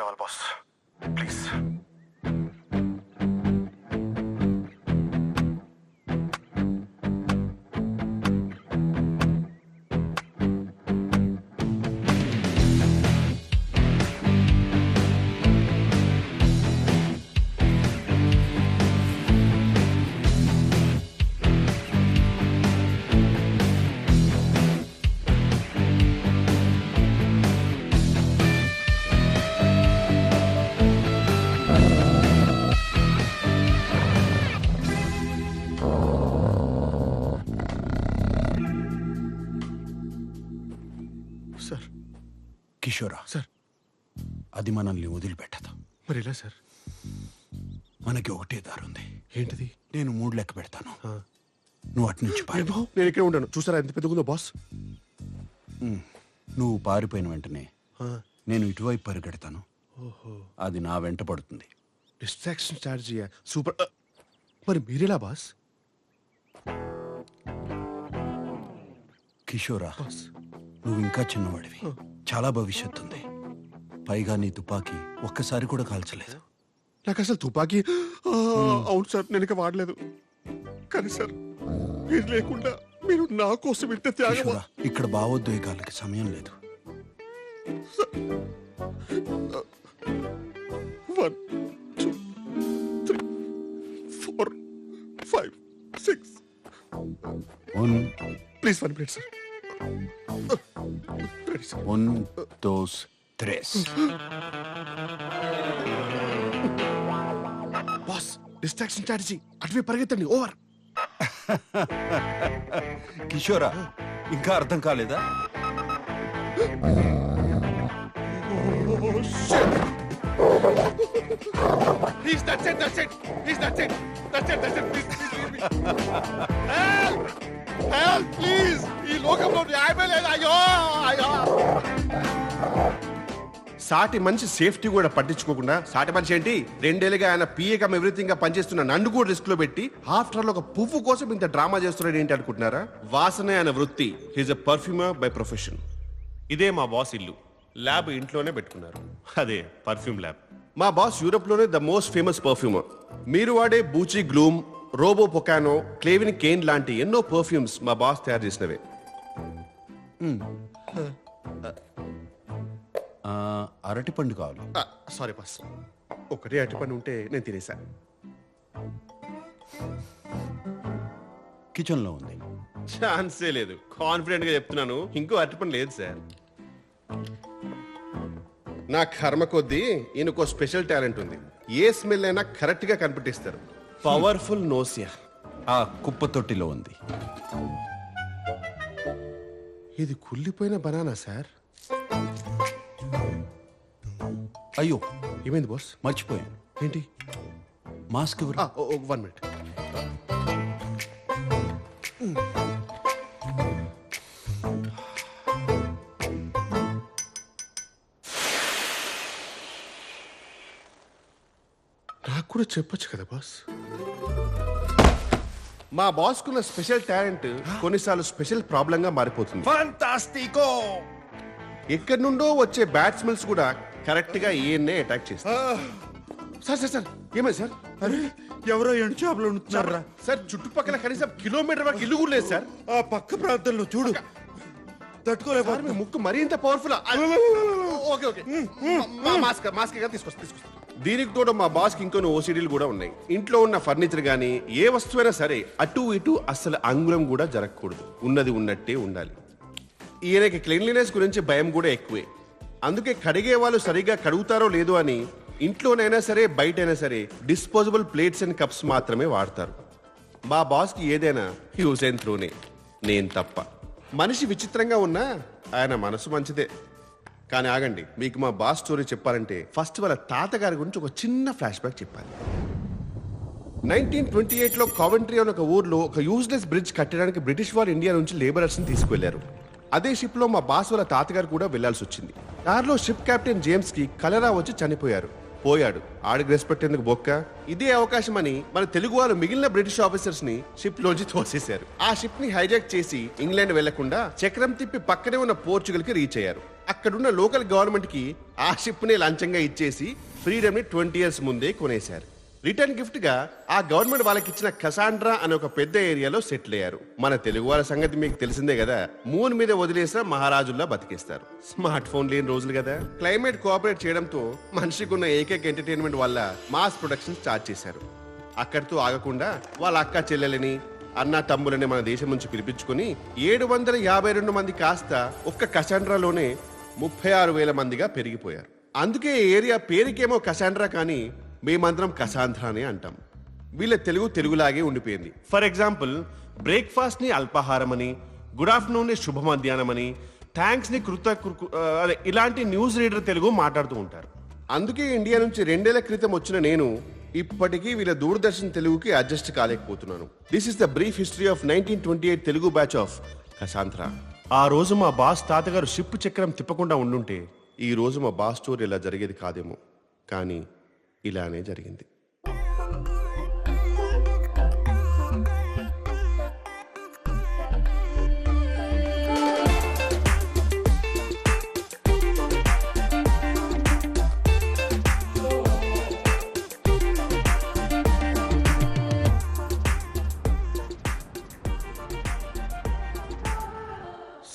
కావాలి boss కిషోరా sir. అది మనల్ని వదిలిపెట్టదు. మరి ఎలా సార్? మనకి ఒకటే దారి ఉంది ఏంటిది? నేను మూడు లెక్క పెడతాను. నువ్వు అటు నుంచి పారిపో. నేను ఇక్కడే ఉంటాను. చూసారా ఎంత పెద్దగుందో బాస్? నువ్వు పారిపోయిన వెంటనే నేను ఇటువైపు పరిగెడతాను. ఓహో. అది నా వెంట పడుతుంది. డిస్ట్రాక్షన్ స్ట్రాటజీ సూపర్ మరి మీరెలా బాస్? కిషోరా నువ్వు ఇంకా చిన్నవాడివి. చాలా భవిష్యత్తు ఉంది పైగా నీ తుపాకీ ఒక్కసారి కూడా కాల్చలేదు. నాకు అసలు తుపాకీ ఆ, అవును సార్ నేను ఇక వాడలేదు. కానీ సార్ మీరు లేకుండా మీరు నా కోసం ఇంత త్యాగం కిషోరా ఇక్కడ భావోద్వేగాలకి సమయం లేదు. One two three four five six. Please one minute sir. Sir ఉన్ దోస్ త్రెస్ బాస్ డిస్ట్రాక్షన్ స్ట్రాటజీ అటువే పరిగెత్తండి ఓవర్ కిషోరా ఇంకా అర్థం కాలేదా Please, that's it, that's it. Please, that's it. That's it, that's it. Please, please leave me. Help! Help, please! లోకంలో న్యాయమే లేదు. అయ్యో అయ్యో. సాటి మనిషి సేఫ్టీ కూడా పట్టించుకోకుండా సాటి మనిషి ఏంటి? రెండేళ్ళుగా ఆయన పిఏకం ఎవ్రీథింగ్గా పనిచేస్తున్న నన్ను కూడా రిస్క్లో పెట్టి ఆఫ్టర్ ఒక పువ్వు కోసం ఇంత డ్రామా చేస్తున్నాడు ఏంటి అనుకుంటున్నారా? వాసనే ఆయన వృత్తి. He's a perfumer by profession ఇదే మా బాస్ ఇల్లు. ల్యాబ్ ఇంట్లోనే పెట్టుకున్నారు. అదే పర్ఫ్యూమ్ ల్యాబ్ మా బాస్ యూరోప్లోనే ద మోస్ట్ ఫేమస్ పర్ఫ్యూమర్ మీరు వాడే బూచి గ్లూమ్ రోబో పొకానో క్లేవిన్ కేన్ లాంటి ఎన్నో పర్ఫ్యూమ్స్ మా బాస్ తయారు చేసినవే. ఆ, అరటిపండు కావాలి. Sorry boss. ఒకటే అటుపని ఉంటే నేను తినేసా. కిచెన్లో ఉంది. ఛాన్సే లేదు. కాన్ఫిడెంట్గా చెప్తున్నాను. ఇంకో అటుపని లేదు సార్. నా కర్మ కొద్దీ ఈయనకో స్పెషల్ టాలెంట్ ఉంది. ఏ స్మెల్ అయినా కరెక్ట్గా కనిపెట్టిస్తారు. Powerful nausea. ఆ కుప్ప తొట్టిలో ఉంది. ఇది కుళ్ళిపోయిన బనానా సార్. అయ్యో. ఏమైంది బాస్? మర్చిపోయాను. ఏంటి? మాస్క్ ఎవరు? One minute. నాకు కూడా చెప్పొచ్చు కదా బాస్? మా బాస్ కున్న స్పెషల్ టాలెంట్ కొన్నిసార్లు స్పెషల్ ప్రాబ్లం గా మారిపోతుంది ఫంటాస్టికో ఎక్కడి నుండో వచ్చే బ్యాట్స్మెన్స్ కూడా కరెక్ట్గా ఈయన్నే అటాక్ చేస్తారు సార్ సార్ సార్ ఏమైంది సార్ అరే ఎవరో ఎండు చేపలు ఉంటున్నారా సార్ చుట్టుపక్కల కనీసం కిలోమీటర్ వరకు ఇల్లు కూడా లేదు సార్ ఆ పక్క ప్రాంతంలో చూడు మీ ముక్కు మరీ ఇంత పవర్ఫుల్ ఓకే ఓకే మాస్క్ మాస్క్గా తీసుకొస్తా తీసుకొస్తా దీనికి తోడు మా బాస్కి ఇంకొన్ని ఓసీడీలు కూడా ఉన్నాయి. ఇంట్లో ఉన్న ఫర్నిచర్ కానీ ఏ వస్తువైనా సరే అటు ఇటు అస్సలు అంగుళం కూడా జరగకూడదు. ఉన్నది ఉన్నట్టే ఉండాలి. ఈయనకి క్లీన్లీనెస్ గురించి భయం కూడా ఎక్కువే. అందుకే కడిగే వాళ్ళు సరిగా కడుగుతారో లేదో అని ఇంట్లోనైనా సరే బయటైనా సరే డిస్పోజబుల్ ప్లేట్స్ అండ్ కప్స్ మాత్రమే వాడతారు. మా బాస్కి ఏదైనా హ్యూజ్ అండ్ త్రోనే నేను తప్ప. మనిషి విచిత్రంగా ఉన్నా ఆయన మనసు మంచిదే. కానీ ఆగండి మీకు మా బాస్ స్టోరీ చెప్పాలంటే ఫస్ట్ వాళ్ళ తాతగారి గురించి ఒక చిన్న ఫ్లాష్ బ్యాక్ చెప్పాలి. నైన్టీన్ ట్వంటీ ఎయిట్లో కావెంట్రీ అనే ఒక ఊర్లో ఒక యూజ్లెస్ బ్రిడ్జ్ కట్టడానికి బ్రిటిష్ వారు ఇండియా నుంచి లేబరర్స్ని తీసుకువెళ్ళారు అదే షిప్లో మా బాస్ వాళ్ళ తాతగారు కూడా వెళ్ళాల్సి వచ్చింది. కార్లో షిప్ కెప్టెన్ జేమ్స్కి కలరా వచ్చి చనిపోయారు. పోయాడు. ఆడికి రెస్పెక్ట్ బొక్క? ఇదే అవకాశం అని మన తెలుగు వాళ్ళు మిగిలిన బ్రిటిష్ ఆఫీసర్స్ని షిప్ లోంచి తోసేశారు. ఆ షిప్ని హైజాక్ చేసి ఇంగ్లాండ్ వెళ్ళకుండా చక్రం తిప్పి పక్కనే ఉన్న పోర్చుగల్కి రీచ్ అయ్యారు. అక్కడున్న లోకల్ గవర్నమెంట్కి ఆ షిప్ని లంచంగా ఇచ్చేసి ఫ్రీడమ్ని ట్వంటీ ఇయర్స్ ముందే కొనేశారు. రిటర్న్ గిఫ్ట్గా ఆ గవర్నమెంట్ వాళ్ళకి ఇచ్చిన కసాండ్రా అనే ఒక పెద్ద ఏరియాలో సెటిల్ అయ్యారు. మన తెలుగు వాళ్ళ సంగతి మీకు తెలిసిందే కదా మూన్ మీద వదిలేసిన మహారాజుల్లా బతికేస్తారు. స్మార్ట్ ఫోన్ లేని రోజులు కదా. క్లైమేట్ కోఆపరేట్ చేయడంతో మనిషికి ఉన్న ఏకైక ఎంటర్టైన్మెంట్ వల్ల మాస్ ప్రొడక్షన్ స్టార్ట్ చేశారు. అక్కడితో ఆగకుండా వాళ్ళ అక్క చెల్లెలని అన్న తమ్ములని మన దేశం నుంచి పిలిపించుకుని ఏడు వందల యాభై రెండు మంది కాస్త ఒక్క కసాండ్రాలోనే ముప్పై ఆరు వేల మందిగా పెరిగిపోయారు. అందుకే ఏరియా పేరుకేమో కసాండ్రా కానీ మేమందరం కసాంధ్రా అంటాం. వీళ్ళ తెలుగు తెలుగులాగే ఉండిపోయింది. ఫర్ ఎగ్జాంపుల్ బ్రేక్ఫాస్ట్ని అల్పాహారం అని గుడ్ ఆఫ్టర్నూన్ని శుభ మధ్యాహ్నం అని థ్యాంక్స్ని కృత అదే ఇలాంటి న్యూస్ రీడర్ తెలుగు మాట్లాడుతూ ఉంటారు. అందుకే ఇండియా నుంచి రెండేళ్ళ క్రితం వచ్చిన నేను ఇప్పటికీ వీళ్ళ దూరదర్శన్ తెలుగుకి adjust కాలేకపోతున్నాను. This is the brief history of nineteen twenty eight Telugu batch of కసాంత్రా ఆ రోజు మా బాస్ తాతగారు షిప్ చక్రం తిప్పకుండా ఉండుంటే ఈ రోజు మా బాస్ స్టోరీ ఇలా జరిగేది కాదేమో. కానీ ఇలానే జరిగింది.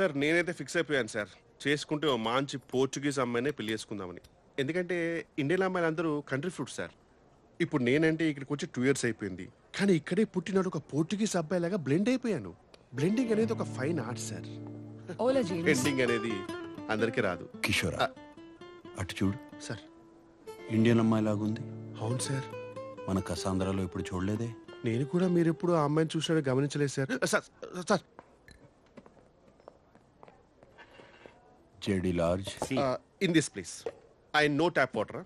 సార్ నేనైతే ఫిక్స్ అయిపోయాను సార్. చేసుకుంటే ఓ మంచి పోర్చుగీస్ అమ్మాయినే పెళ్ళి చేసుకుందామని. ఎందుకంటే ఇండియన్ అమ్మాయిలు అందరూ కంట్రీ ఫ్రూట్ సార్. ఇప్పుడు నేనంటే ఇక్కడికి వచ్చి టూ ఇయర్స్ అయిపోయింది. కానీ ఇక్కడే పుట్టినాడు ఒక పోర్చుగీస్ అబ్బాయి లాగా బ్లెండ్ అయిపోయాను. బ్లెండింగ్ అనేది ఒక ఫైన్ ఆర్ట్ సార్. బ్లెండింగ్ అనేది అందరికీ రాదు. కిషోరా అటు చూడు. సార్. ఇండియన్ అమ్మాయి లాగుంది. అవును సార్. మన కసాంధ్రాలో ఇప్పుడు చూడలేదే? నేను కూడా మీరు ఎప్పుడు ఆ అమ్మాయిని చూసినట్టు గమనించలేదు sir sir sir JD large in this place I know tap water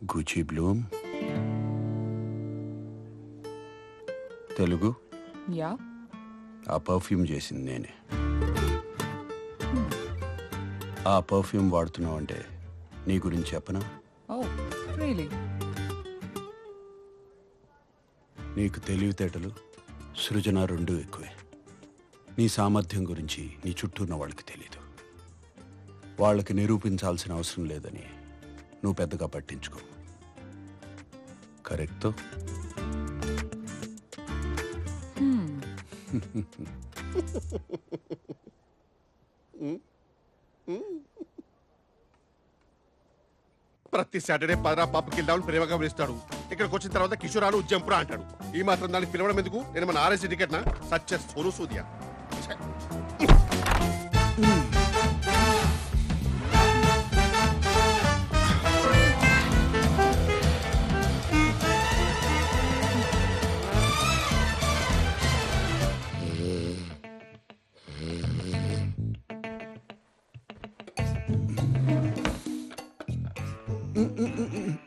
Gucci Bloom Telugu Ja? ఆ పర్ఫ్యూమ్ చేసింది నేనే. ఆ పర్ఫ్యూమ్ వాడుతున్నావు అంటే నీ గురించి చెప్పనా? Oh, really? నీకు తెలివితేటలు సృజన రెండు ఎక్కువే. నీ సామర్థ్యం గురించి నీ చుట్టూ ఉన్న వాళ్ళకి తెలీదు. వాళ్ళకి నిరూపించాల్సిన అవసరం లేదని నువ్వు పెద్దగా పట్టించుకో. కరెక్ట్? ప్రతి సాటర్డే పదరా పాపకి వెళ్దామని ప్రేమగా పిలుస్తాడు. ఇక్కడికి వచ్చిన తర్వాత కిషోరాలు జంపురా అంటాడు ఈ మాత్రం దానికి పిలవడం ఎందుకు నేను మన ఆర్ఎస్ టికెట్ నా Satya Sonu Surya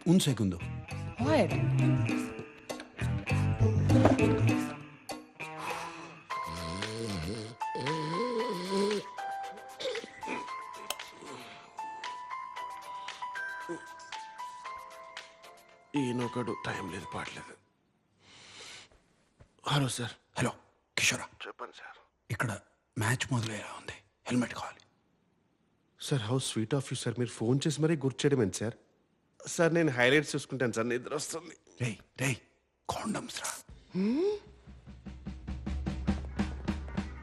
un segundo What? ఈయనొకడు టైం లేదు పాడలేదు హలో సార్. హలో కిషోరా. చెప్పండి సార్. ఇక్కడ మ్యాచ్ మొదలయ్యేలా ఉంది. హెల్మెట్ కావాలి. Sir how sweet of you sir. మీరు ఫోన్ చేసి మరీ గుర్తు చేయడం ఏంటి సార్? సార్ నేను హైలైట్స్ చూసుకుంటాను సార్ నిద్ర వస్తుంది. రేయ్ రేయ్ కాండమ్స్ రా.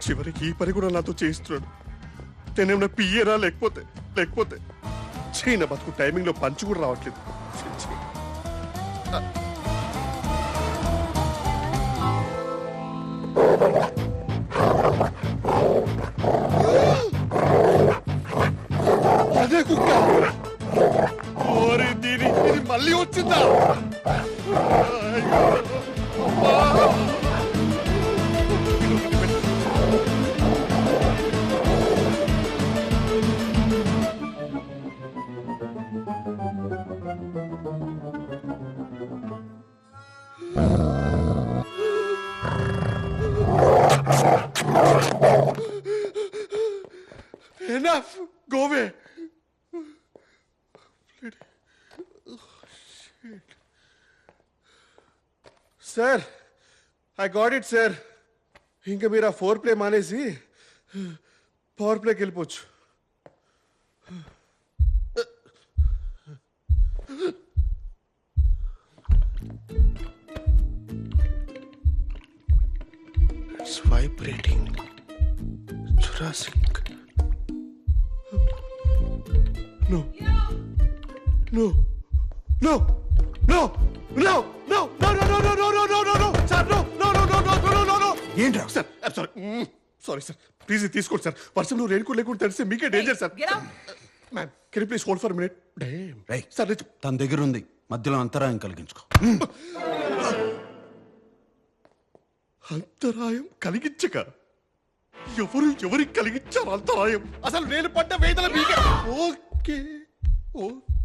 చివరికి ఈ పని కూడా నాతో చేయిస్తున్నాడు. నేనేమన్నా పియ్యరా లేకపోతే లేకపోతే చైన బతుకు టైమింగ్లో పంచి కూడా రావట్లేదు. Sir I got it sir ink मेरा फोर प्ले मानेसी పవర్ ప్లేకి వెళ్ళిపోవచ్చు it's vibrating Jurassic no no no no no no no no no no no no no no sir no no no no no no no no ఏంట్రా? Sir sorry sorry sir please తీసుకోండి sir వర్షంలో rain coat లేకుండా తెలిస్తే మీకే danger sir Get out. Ma'am can please hold for minute. Sir. తన దగ్గర ఉంది మధ్యలో అంతరాయం కలిగించుకో అంతరాయం కలిగించక ఎవరు ఎవరికి కలిగించారు అంతరాయం అసలు నేను పడ్డ వేదన మీకే ఓకే ఓకే